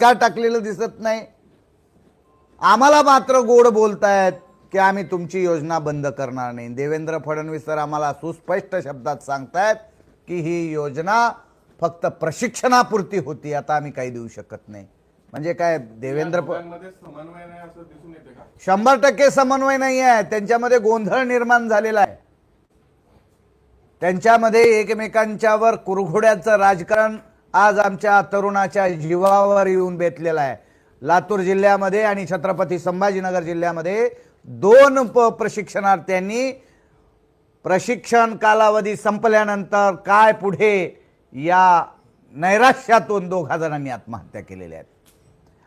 का टाकलेलं दिसत नाही. आम्हाला मात्र गोड बोलतायत की आम्ही तुमची योजना बंद करणार नाही. देवेंद्र फडणवीस तर आम्हाला सुस्पष्ट शब्दात सांगतायत की ही योजना फक्त प्रशिक्षणापुरती होती आता आम्ही काही देऊ शकत नाही. म्हणजे काय देवेंद्र शंभर टक्के समन्वय नाही आहे. त्यांच्यामध्ये गोंधळ निर्माण झालेला आहे. त्यांच्यामध्ये एकमेकांच्यावर कुरघोड्याचं राजकारण आज आमच्या तरुणाच्या जीवावर येऊन बेतलेला आहे. लातूर जिल्ह्यामध्ये आणि छत्रपती संभाजीनगर जिल्ह्यामध्ये दोन प प्रशिक्षणार्थ्यांनी प्रशिक्षण कालावधी संपल्यानंतर काय पुढे या नैराश्यातून दोघा जणांनी आत्महत्या केलेल्या आहेत.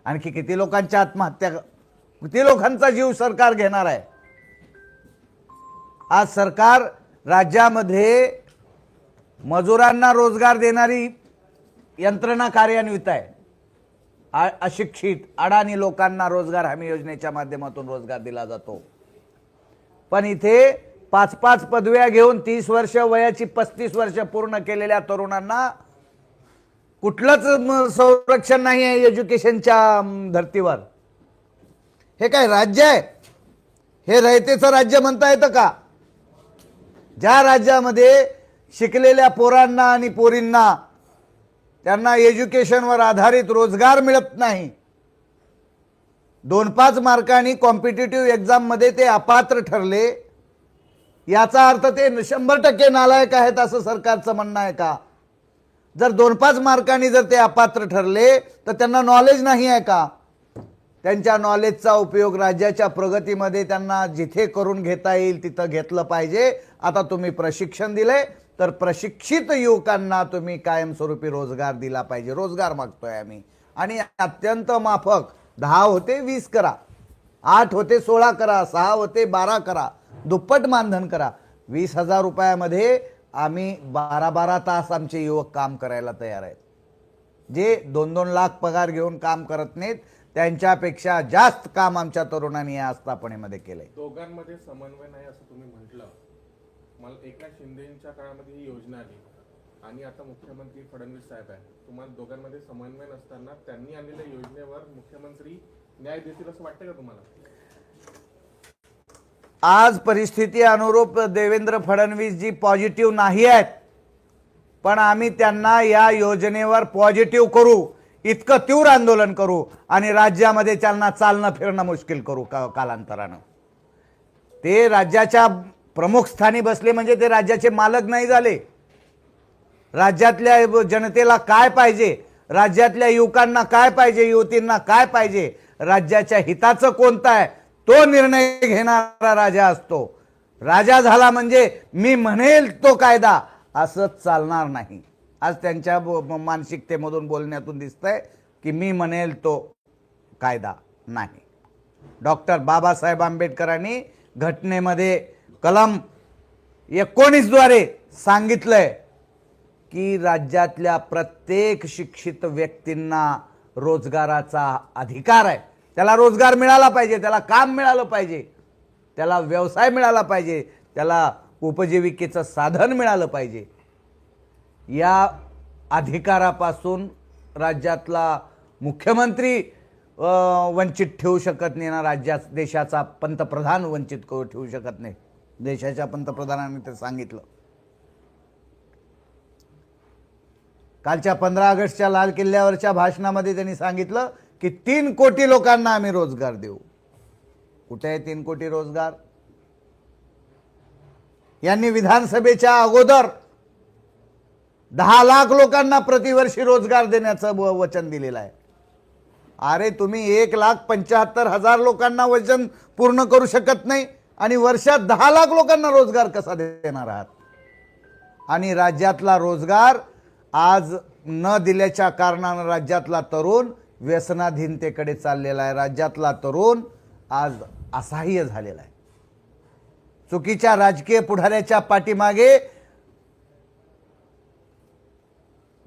आणखी किती लोकांच्या आत्महत्या किती लोकांचा जीव सरकार घेणार आहे? आज सरकार राज्यामध्ये मजुरांना रोजगार देणारी यंत्रणा कार्यान्वित आहे. आ- अशिक्षित अडाणी लोकांना रोजगार हमी योजनेच्या माध्यमातून रोजगार दिला जातो. पण इथे पाच पाच पदव्या घेऊन तीस वर्ष वयाची पस्तीस वर्ष पूर्ण केलेल्या तरुणांना कुठलंच म- संरक्षण नाही आहे एज्युकेशनच्या धर्तीवर. हे काय राज्य आहे? हे रयतेचं राज्य म्हणता येतं का? ज्या राज्यामध्ये शिकलेल्या पोरांना आणि पोरींना त्यांना एज्युकेशनवर आधारित रोजगार मिळत नाही. दोन पाच मार्कांनी कॉम्पिटेटिव्ह एक्झाममध्ये ते अपात्र ठरले. याचा अर्थ ते शंभर टक्के नालायक आहेत असं सरकारचं म्हणणं आहे का? जर दोन पाच मार्कांनी जर ते अपात्र ठरले तर त्यांना नॉलेज नाही आहे का? त्यांच्या नॉलेजचा उपयोग राज्याच्या प्रगतीमध्ये त्यांना जिथे करून घेता येईल तिथं घेतलं पाहिजे. आता तुम्ही प्रशिक्षण दिलंय तर प्रशिक्षित युवकांना तुम्ही कायमस्वरूपी रोजगार दिला पाहिजे. रोजगार मागतोय आम्ही. आणि अत्यंत माफक दहा होते वीस करा. आठ होते सोळा करा. सहा होते बारा करा. दुप्पट मानधन करा. वीस हजार रुपयामध्ये आम्ही बारा बारा तास आमचे युवक काम करायला तयार आहेत. जे दोन दोन लाख पगार घेऊन काम करत नाहीत त्यांच्यापेक्षा जास्त काम आमच्या तरुणांनी या आस्थापनेमध्ये केलंय. दोघांमध्ये समन्वय नाही असं तुम्ही म्हटलं. मला एकनाथ शिंदेच्या काळामध्ये ही योजना आली. आणि आता मुख्यमंत्री फडणवीस साहेब आहे तुम्हाला दोघांमध्ये समन्वय नसताना त्यांनी आणलेल्या योजनेवर मुख्यमंत्री न्याय देतील असं वाटतं का तुम्हाला? आज परिस्थिती अनुरूप देवेंद्र फडणवीस जी पॉझिटिव्ह नाही आहेत. पण आम्ही त्यांना या योजनेवर पॉझिटिव्ह करू इतकं तीव्र आंदोलन करू आणि राज्यामध्ये त्यांना चालणं फिरणं मुश्किल करू का कालांतरानं. ते राज्याच्या प्रमुख स्थानी बसले म्हणजे ते राज्याचे मालक नाही झाले. राज्यातल्या जनतेला काय पाहिजे? राज्यातल्या युवकांना काय पाहिजे? युवतींना काय पाहिजे? राज्याच्या हिताचं कोणतं आहे? तो निर्णय घेणारा राजा असतो. राजा झाला म्हणजे मी म्हणेल तो कायदा. असं चालणार नाही. आज त्यांच्या मानसिकतेमधून बोलण्यातून दिसतंय की मी म्हणेल तो कायदा नाही. डॉक्टर बाबासाहेब आंबेडकरांनी घटनेमध्ये कलम एकोणीसद्वारे सांगितलं आहे की राज्यातल्या प्रत्येक शिक्षित व्यक्तींना रोजगाराचा अधिकार आहे. त्याला रोजगार मिळाला पाहिजे त्याला काम मिळालं पाहिजे त्याला व्यवसाय मिळाला पाहिजे त्याला उपजीविकेचं साधन मिळालं पाहिजे. या अधिकारापासून राज्यातला मुख्यमंत्री वंचित ठेवू शकत नाही ना राज्यात देशाचा पंतप्रधान वंचित करू ठेवू शकत नाही. देशाच्या पंतप्रधानांनी ते सांगितलं. कालच्या पंधरा ऑगस्टच्या लाल किल्ल्यावरच्या भाषणामध्ये त्यांनी सांगितलं की तीन कोटी लोकांना आम्ही रोजगार देऊ. कुठे आहे तीन कोटी रोजगार? यांनी विधानसभेच्या अगोदर दहा लाख लोकांना प्रतिवर्षी रोजगार देण्याचं वचन दिलेलं आहे. अरे तुम्ही एक लाख पंच्याहत्तर हजार लोकांना वचन पूर्ण करू शकत नाही. आणि वर्षात दहा लाख लोकांना रोजगार कसा देणार आहात? आणि राज्यातला रोजगार आज न दिल्याच्या कारणानं राज्यातला तरुण व्यसनाधीनतेकडे चाललेला आहे. राज्यातला तरुण आज असहाय्य झालेला आहे. चुकीच्या राजकीय पुढाऱ्याच्या पाठीमागे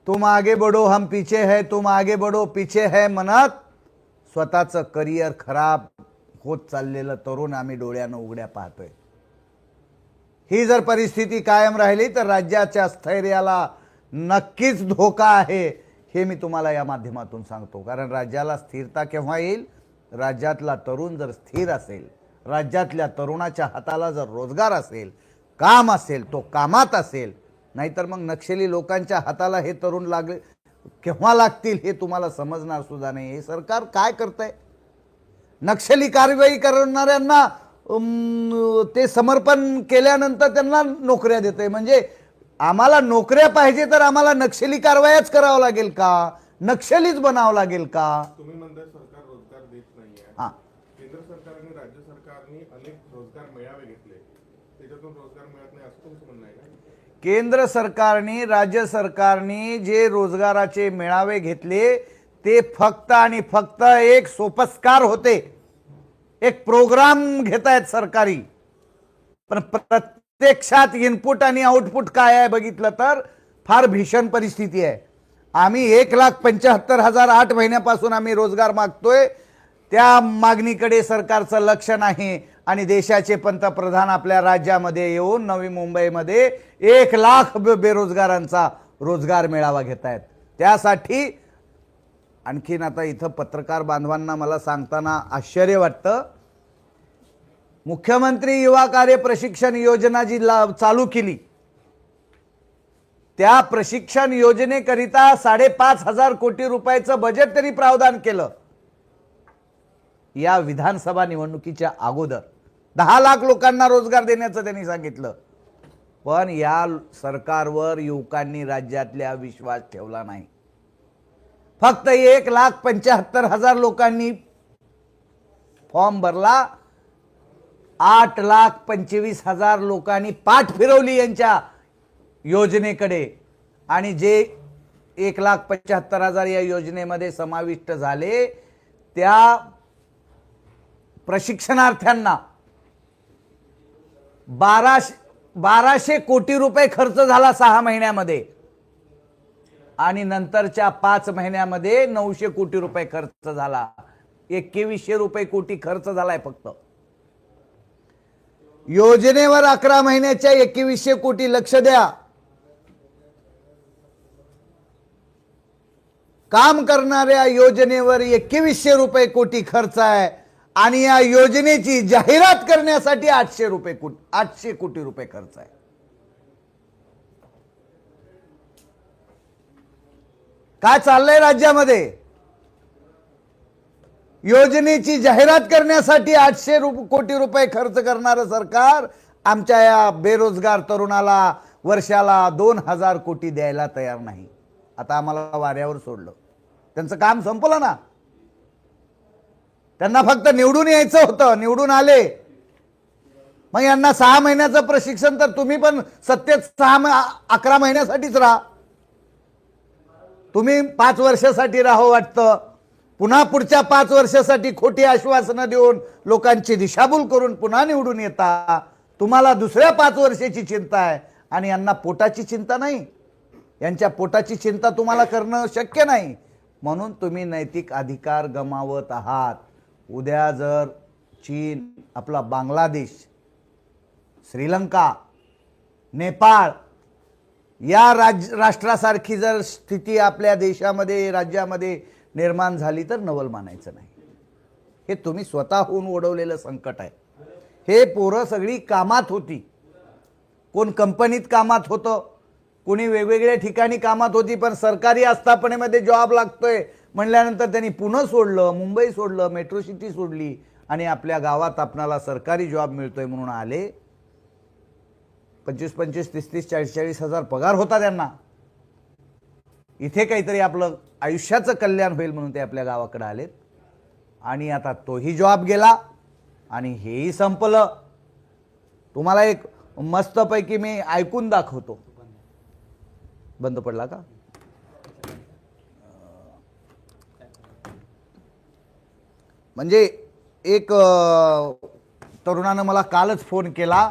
तुम आगे बढो हम पीछे है तुम आगे बढो पीछे है म्हणत स्वतःचं करिअर खराब होत चाललेलं तरुण आम्ही डोळ्यानं उघड्या पाहतोय. ही जर परिस्थिती कायम राहिली तर राज्याच्या स्थैर्याला नक्कीच धोका आहे हे मी तुम्हाला या माध्यमातून सांगतो. कारण राज्याला स्थिरता केव्हा येईल? राज्यातला तरुण जर स्थिर असेल राज्यातल्या तरुणाच्या हाताला जर रोजगार असेल काम असेल तो कामात असेल नाहीतर मग नक्षली लोकांच्या हाताला हे तरुण लागले केव्हा लागतील हे तुम्हाला समजणार सुद्धा नाही. हे सरकार काय करतंय? नक्षली कारवाई करणाऱ्यांना ते समर्पण केल्यानंतर त्यांना नोकऱ्या देते म्हणजे आम्हाला नोकऱ्या पाहिजे तर आम्हाला नक्षली कारवायाच करावं लागेल का? नक्षलीच बनावं लागेल का? तुम्ही म्हणताय सरकार रोजगार देत नाहीये. हा. केंद्र सरकारने राज्य सरकारने अनेक रोजगार मेळावे घेतले. त्याच्यातून रोजगार मिळत नाही असं तुमचं म्हणणं आहे का? केंद्र सरकारने राज्य सरकारने जे रोजगाराचे मेळावे घेतले ते फक्त आणि फक्त एक सोपस्कार होते. एक प्रोग्राम घेत आहेत सरकारी. पण प्रत्यक्षात इनपुट आणि आउटपुट काय आहे बघितलं तर फार भीषण परिस्थिती आहे. आम्ही एक लाख पंच्याहत्तर हजार आठ महिन्यापासून आम्ही रोजगार मागतोय. त्या मागणीकडे सरकारचं लक्ष नाही आणि देशाचे पंतप्रधान आपल्या राज्यामध्ये येऊन नवी मुंबईमध्ये एक लाख बेरोजगारांचा रोजगार मेळावा घेत आहेत त्यासाठी आणखीन आता इथं पत्रकार बांधवांना मला सांगताना आश्चर्य वाटतं. मुख्यमंत्री युवा कार्य प्रशिक्षण योजना जी ला चालू केली त्या प्रशिक्षण योजनेकरिता साडेपाच हजार कोटी रुपयाचं बजेट तरी प्रावधान केलं. या विधानसभा निवडणुकीच्या अगोदर दहा लाख लोकांना रोजगार देण्याचं त्यांनी सांगितलं. पण या सरकारवर युवकांनी राज्यातल्या विश्वास ठेवला नाही. फक्त एक लाख पंच्याहत्तर हजार लोकांनी फॉर्म भरला. आठ लाख पंचवीस हजार लोकांनी पाठ फिरवली यांच्या योजनेकडे. आणि जे एक लाख पंच्याहत्तर हजार या योजनेमध्ये समाविष्ट झाले त्या प्रशिक्षणार्थ्यांना बाराशे बाराशे कोटी रुपये खर्च झाला सहा महिन्यामध्ये. आणि नंतरच्या पाच महिन्यामध्ये नऊशे कोटी रुपये खर्च झाला. एकवीसशे रुपये कोटी खर्च झालाय फक्त. योजनेवर अकरा महिन्याच्या एकवीसशे कोटी लक्ष द्या. काम करणाऱ्या योजनेवर एकवीसशे रुपये कोटी खर्च आहे. आणि या योजनेची जाहिरात करण्यासाठी आठशे रुपये कोटी आठशे कोटी रुपये खर्च आहे. काय चाललंय राज्यामध्ये? योजनेची जाहिरात करण्यासाठी आठशे रुप कोटी रुपये खर्च करणारं सरकार आमच्या या बेरोजगार तरुणाला वर्षाला दोन हजार कोटी द्यायला तयार नाही. आता आम्हाला वाऱ्यावर सोडलं. त्यांचं काम संपलं ना. त्यांना फक्त निवडून यायचं होतं निवडून आले. मग यांना सहा महिन्याचं प्रशिक्षण तर तुम्ही पण सत्तेत सहा अकरा महिन्यासाठीच राहा. तुम्ही पाच वर्षासाठी राहो वाटतं. पुन्हा पुढच्या पाच वर्षासाठी खोटी आश्वासनं देऊन लोकांची दिशाभूल करून पुन्हा निवडून येता. तुम्हाला दुसऱ्या पाच वर्षाची चिंता आहे आणि यांना पोटाची चिंता नाही. यांच्या पोटाची चिंता तुम्हाला करणं शक्य नाही. म्हणून तुम्ही नैतिक अधिकार गमावत आहात. उद्या जर चीन आपला बांगलादेश श्रीलंका नेपाळ या राज राष्ट्रासारखी जर स्थिती आपल्या देशामध्ये राज्यामध्ये निर्माण झाली तर नवल मानायचं नाही. हे तुम्ही स्वतःहून ओढवलेलं संकट आहे. हे पोरं सगळी कामात होती. कोण कंपनीत कामात होतं कोणी वेगवेगळ्या ठिकाणी कामात होती पण सरकारी आस्थापनेमध्ये जॉब लागतोय म्हणल्यानंतर त्यांनी पुणे सोडलं मुंबई सोडलं मेट्रो सिटी सोडली आणि आपल्या गावात आपणाला सरकारी जॉब मिळतोय म्हणून आले. पंचवीस पंचवीस तीस तीस चाळीस चाळीस हजार पगार होता त्यांना. इथे काहीतरी आपलं आयुष्याचं कल्याण होईल म्हणून ते आपल्या गावाकडे आलेत. आणि आता तोही जॉब गेला आणि हेही संपलं. तुम्हाला एक मस्तपैकी मी ऐकून दाखवतो. बंद पडला का? म्हणजे एक तरुणानं मला कालच फोन केला.